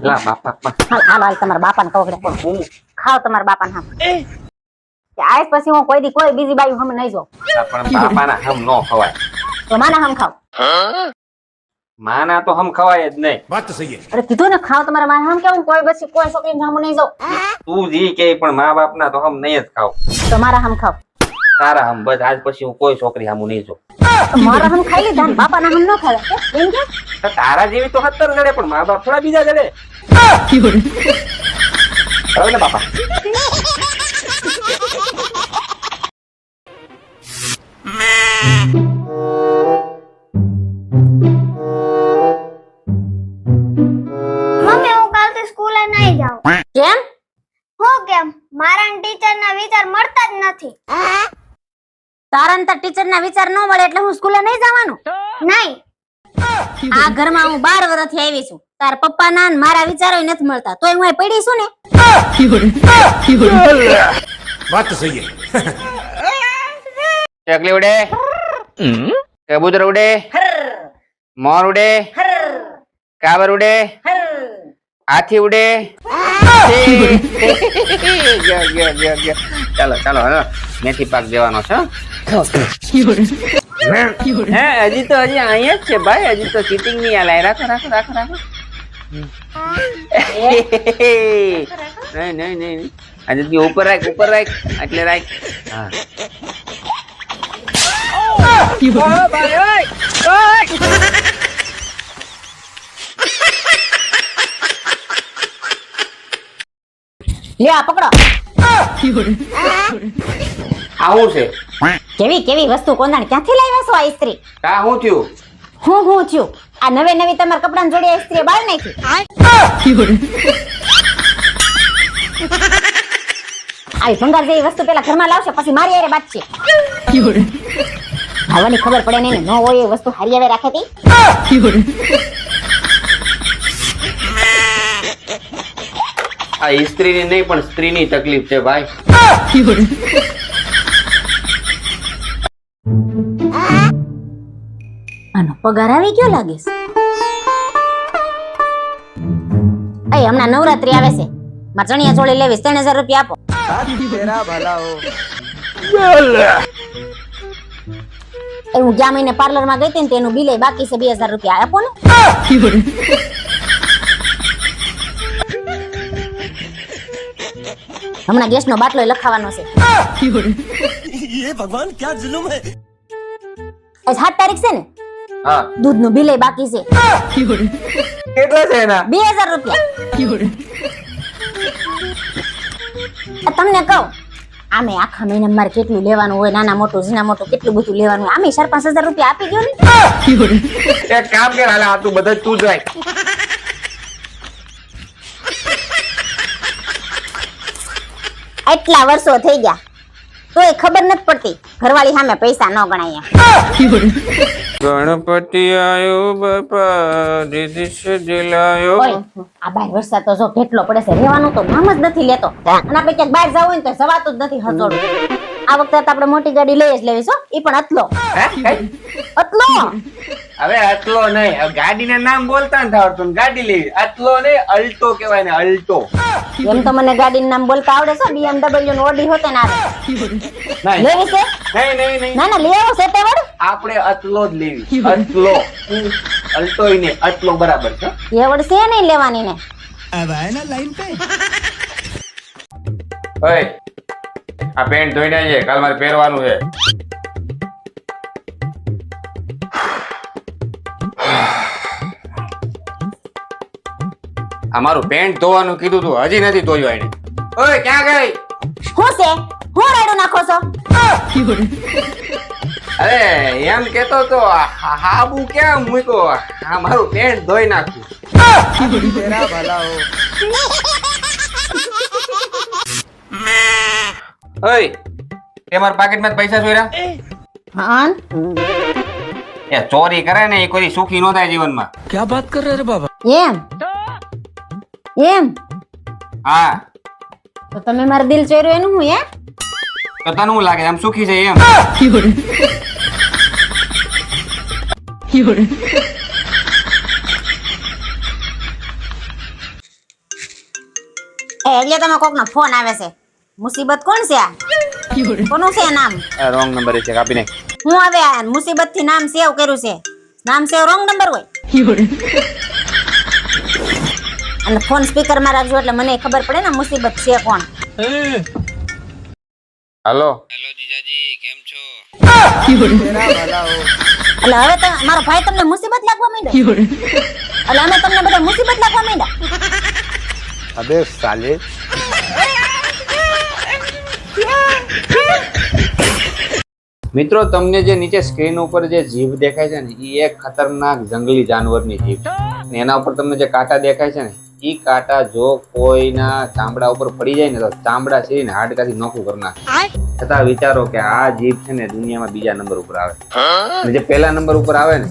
લા બાપા હાલ હાલ હાલ તમારા તમારા કોઈ દી કોઈ બીજી બાઈ હમ નહીં જો ખવાય. તો માના હમ ખાવ. માના તો હમ ખવાય જ નહીં. અરે કીધું ને ખાવ તમારા માં કોઈ બસ કોઈ છોકરી નહીં જાવ તું જી કે પણ મા બાપ ના તો હમ નહીં જ ખાવ. તમારા હમ ખાવ. તારા હમ બસ આજ પછી હું કોઈ છોકરી હમું નહીં જો મારા હમ ખાઈ લીધા ને બાપાના હમ ન ખાય. એમ કે? તારા જેવી તો હતર જડે પણ મા બાપ થોડા બીજા જડે. હવે ને બાપા. મમ્મી ઘરમાં હું બાર વર્ષથી આવી છું. તાર પપ્પા ના મારા વિચારો નથી મળતા. તોય હું પડી છું ને? વાત સહી ચકલી ઉડે. કબૂતર ઉડે. મોર ઉડે. કાબર ઉડે. હાથી ઉડે. ચાલો ચાલો મેથી પાક દેવાનો છે હે હજી તો હજી અહીંયા જ છે ભાઈ હજી તો સીટિંગ નહીં આલાય રાખો રાખો રાખો રાખો. નહીં નહીં નહીં નહીં. આજે તું ઉપર રાખ ઉપર રાખ એટલે રાખ. હા. લે આ પકડો. આવું છે. કેવી કેવી વસ્તુ કોંદાણ ક્યાંથી લાવ્યા છો આ ઇસ્ત્રી? કા હું થયું? હું હું થયું. આ નવે નવી તમારા કપડાં જોડી આ ઇસ્ત્રી બાળ નાખી. આવી ભંગાર જેવી વસ્તુ પેલા ઘરમાં લાવશે પછી મારી હારે બાત છે આવવાની ખબર પડે નહીં ન હોય એ વસ્તુ હારી આવે રાખે તી આ સ્ત્રીની નહીં પણ સ્ત્રીની તકલીફ છે ભાઈ. પગાર આવી ગયો લાગે છે હમણાં નવરાત્રી આવે છે. માર ચણિયા ચોળી લેવી ત્રણ હજાર રૂપિયા આપો. એ હું ગયા મહિને પાર્લરમાં ગઈ હતી ને તેનું બિલે બાકી છે બે હજાર રૂપિયા. આપો ને. હમણાં ગેસ નો બાટલો લખાવાનો છે. ભગવાન ક્યાં જુલુમ હે? સાત તારીખ છે ને? હા. દૂધનું બિલ બાકી છે. કેટલા છે એના? બે હજાર રૂપિયા. તમને કહું આમે આખા મહિના મારે કેટલું લેવાનું હોય નાના મોટું જીના મોટું કેટલું બધું લેવાનું આમે ચાર પાંચ હજાર રૂપિયા આપી દો ને. એક કામ કર હાલે આ તું બધા તું જ રાખ આટલા વર્ષો થઈ ગયા. તોય ખબર નથી પડતી ઘરવાળી સામે પૈસા ન ગણાય ગણપતિ આયો બાપા દીદી સે દિલાયો આ બાર વરસાદ તો જો કેટલો પડે છે રહેવાનું તો નામ જ નથી લેતો. અને આપણે ક્યાંક બહાર જવું હોય ને તો સવાતું જ નથી હજોડું. આ વખતે તો આપણે મોટી ગાડી લઈ જ લેવી છો એ પણ અતલો હે? કઈ? અતલો હવે આટલો નહીં હવે ગાડીના નામ બોલતા નથી આવડતું ને ગાડી લેવી આટલો નહીં અલ્ટો કહેવાય ને અલ્ટો એમ તો મને ગાડીનું નામ બોલતા આવડે છે BMW નું ઓડી હોતે ને આવે નહીં લેવી છે નહીં નહીં નહીં ના ના લેવો છે તે વડ આપણે અતલો જ લેવી અતલો અલ્ટો ને અતલો બરાબર છે એવડ છે નહીં લેવાની ને अब आए ना लाइन पे ઓય આ પેન્ટ ધોઈને આવીએ કાલ મારે પહેરવાનું છે. આ મારું પેન્ટ ધોવાનું કીધું તું હજી નથી ધોયું એને ઓય ક્યાં ગઈ? હું છે? હું રાડું નાખો છો? અરે એમ કેતો તો આ હા- હાબુ ક્યાં મૂક્યો? આ મારું પેન્ટ ધોઈ નાખ્યું ઓય તે મારા પાકેટમાં પૈસા ચોર્યા હા એ ચોરી કરે ને એ કોઈ સુખી ન થાય જીવનમાં. ક્યાં વાત કર રે બાબા? એમ? એમ? હા. તો તમે મારું દિલ ચોર્યું એનું હું યાર તો તને હું લાગે આમ સુખી છે એમ? એટલે તમે કોકનો ફોન આવે છે. મુસીબત કોણ છે આ? છે નામ? રોંગ નંબર છે કાપી નાખ. હું હવે મુસીબતથી નામ સેવ કર્યું છે. નામ સેવ રોંગ નંબર હોય. અને ફોન સ્પીકરમાં રાખજો એટલે મને ખબર પડે ને મુસીબત છે કોણ. હેલો હેલો જીજાજી કેમ છો? એટલે હવે તો મારો ભાઈ તમને મુસીબત લાગવા માંડ્યો. એટલે અમે તમને બધા મુસીબત લાગવા માંડ્યા. અબે સાલે મિત્રો તમને જે નીચે સ્ક્રીન ઉપર જે જીભ દેખાય છે ને એ એક ખતરનાક જંગલી જાનવરની જીભ અને એના ઉપર તમને જે કાંટા દેખાય છે ને એ કાંટા જો કોઈના ચામડા ઉપર પડી જાય ને તો ચામડા છીરીને હાડકાથી નોખું કરી નાખે. છતાં વિચારો કે આ જીભ છે ને દુનિયામાં બીજા નંબર ઉપર આવે. અને જે પહેલા નંબર ઉપર આવે ને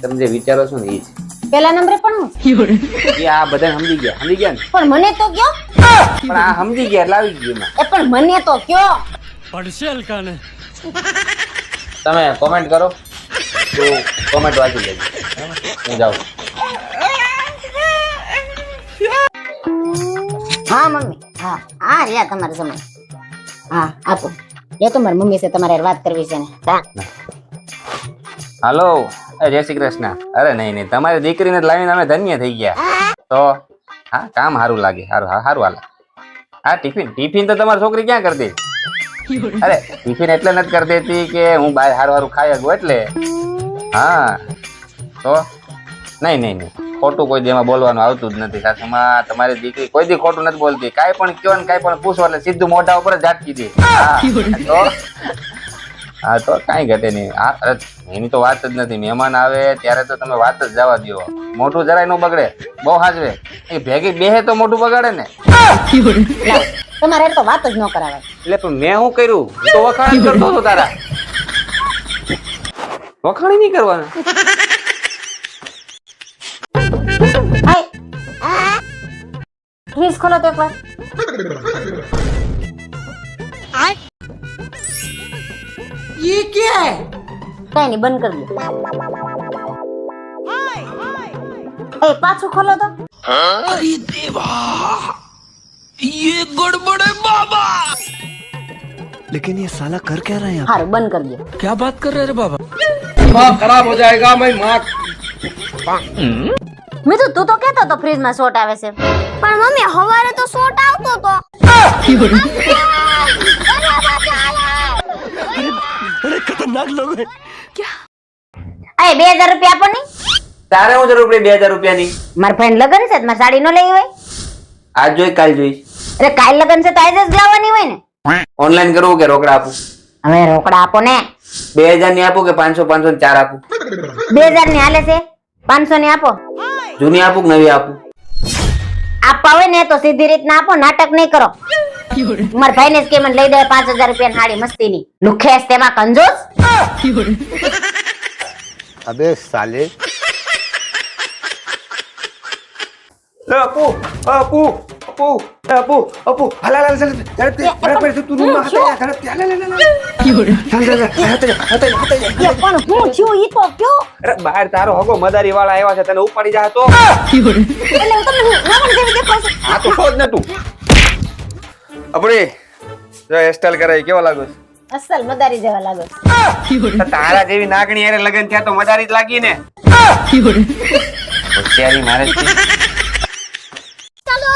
તમે જે વિચારો છો ને એ જ પેલા નંબરે પણ હું? એ આ બધા સમજી ગયા. સમજી ગયા ને? પણ મને તો કયો? પણ આ સમજી ગયા એટલે આવી ગયું એ પણ મને તો કયો? પડશે હલકાને તમે કોમેન્ટ કરો. તો કોમેન્ટ વાંચી લેજો. હું જાઉં. હા મમ્મી. હા. આ રહ્યા તમારો સમય. હા આપો. એ તો મારી મમ્મી છે તમારે વાત કરવી છે ને. હાલો. જય શ્રી કૃષ્ણ. અરે, નહીં નહીં. તમારી દીકરીને લાવીને અમે ધન્ય થઈ ગયા. તો, હા, કામ સારું લાગે. સારું સારું હાલે. હા, ટિફિન. ટિફિન તો તમારી છોકરી ક્યાં કરતી અરે, ટિફિન એટલે નથી કરી દેતી કે હું બહાર સારું સારું ખાઈ શકું એટલે. હા. તો, નહીં નહીં નહીં. ખોટું કોઈ દેમાં બોલવાનું આવતું જ નથી. સાસુમાં તમારી દીકરી કોઈ દી ખોટું નથી બોલતી. કાંઈ પણ કયો ને કાંઈ પણ પૂછો એટલે સીધું મોઢા ઉપર જ ઝાટકી દે. હા. તો હા તો કાંઈ ઘટે નહીં. આ એની તો વાત જ નથી. મહેમાન આવે ત્યારે તો તમે વાત જ જવા દો મોઢું જરાયનું બગડે. બહુ હાજવે. એ ભેગી બેહે તો મોઢું બગાડે ને. તમારે તો વાત જ ન કરાવે એટલે પણ મેં શું કર્યું? તો વખાણ કરતો હતો તારા. વખાણ નહીં કરવાના. ફ્રીજ ખોલો તો એકવાર. કઈ નહીં બંધ કરી દો એ પાછું ખોલો તો लेकिन ये साला कर क्या रहा है यहाँ સારું બંધ કરી દો क्या बात कर रहे हैं रे बाबा ખરાબ હો જાયગા મેં માર મીઠું તું તો કેતો તો ફ્રીજ માં શોટ આવે છે પણ મમ્મી હવારે તો શોટ આવતો તો ખતરનાક લોકો અરે બે હજાર રૂપિયા આપો નહીં તારે હું જરૂર પડી બે હજાર રૂપિયાની? મારા ફ્રેન્ડ લગન છે મારે સાડી નો લેવી હોય. આજ જોઈ કાલ જોઈ. અરે કાલ લગન છે તો આજે જ લાવવાની હોય ને. ઓનલાઈન કરવું કે રોકડા આપું? હવે રોકડા આપો ને. બે હજારની આપું કે પાંચસો પાંચસો ને ચાર આપું? બે હજારની હાલે છે પાંચસો ની આપો. જૂની આપું કે નવી આપું? આપવા હોય ને તો સીધી રીતના આપો નાટક નહીં કરો. માર ભાઈ ને કે મને લઈ દે પાંચ હજાર રૂપિયા સાડી મસ્તી ની લુખેસ તેમાં કંજૂસ? અબે સાલે. બહાર તારો હગો મદારી વાળા આવ્યા છે તને ઉપાડી જા તો. ને તું. અપડી જો હેરસ્ટાઈલ કરાવી કેવો લાગુ અસલ મદારી જેવા લાગો તારા જેવી નાગણી યારે લગન થયા તો મદારી જ લાગી ને? હોશિયારી મારે ચલો.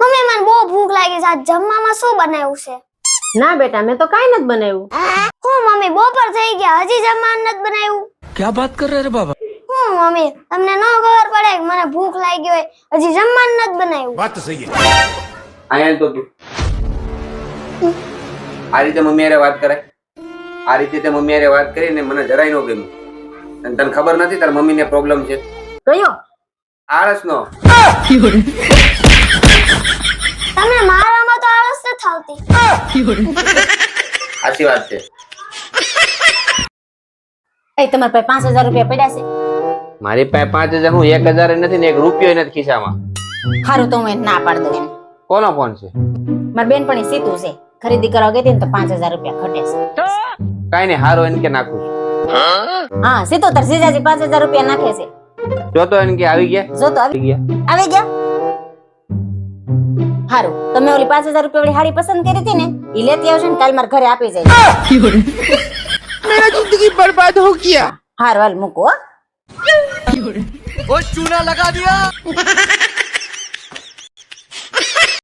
મમ્મી મને બહુ ભૂખ લાગી છે. આજ જમવામાં શું બનાવ્યું છે? ના બેટા મેં તો કાઈ નથી બનાવ્યું. હું? મમ્મી બપોર થઈ ગયા હજી જમવાનું નથી બનાવ્યું. ક્યાં વાત કર રહે બાબા? હું મમ્મી તમને ન ખબર પડે કે મને ભૂખ લાગી હોય હજી જમવાનું નથી બનાવ્યું. વાત સહી છે આયા તો. આ રીતે મમ્મી અરે વાત કરે આ રીતે તે મમ્મી અરે વાત કરીને મને જરાય ન ગમ્યું. અને તને ખબર નથી તારા મમ્મીને પ્રોબ્લેમ છે? કયો? આળસનો. તમે મારામાં તો આળસ ન થાવતી. સાચી વાત છે. એ તમારા પાસે પાંચ હજાર રૂપિયા પડ્યા છે. મારી પાસે પાંચ હજાર હું એક હજાર નથી ને એક રૂપિયો નથી ખિસ્સામાં. સારું તો હું ના પાડ દઉં કોનો ફોન છે? મારી બેનપણી સીતું છે. खरीदी करोगे तीन तो पाँच हज़ार रूपया खटे तो? कहीं नहीं हारो इनके ना खुश हाँ सीधो तर सीधा जी पाँच हज़ार रूपया ना खेसे जो तो इनके आ गया जो तो आ गया आ गया हारो तो मैं ओली पाँच हज़ार रूपया वाली हाड़ी पसंद करी थी ने ये लेती कल मार घरे आप ही! जाए मेरा ज़िंदगी बर्बाद हो गया। हार वाल मुको ओ चूना लगा दिया।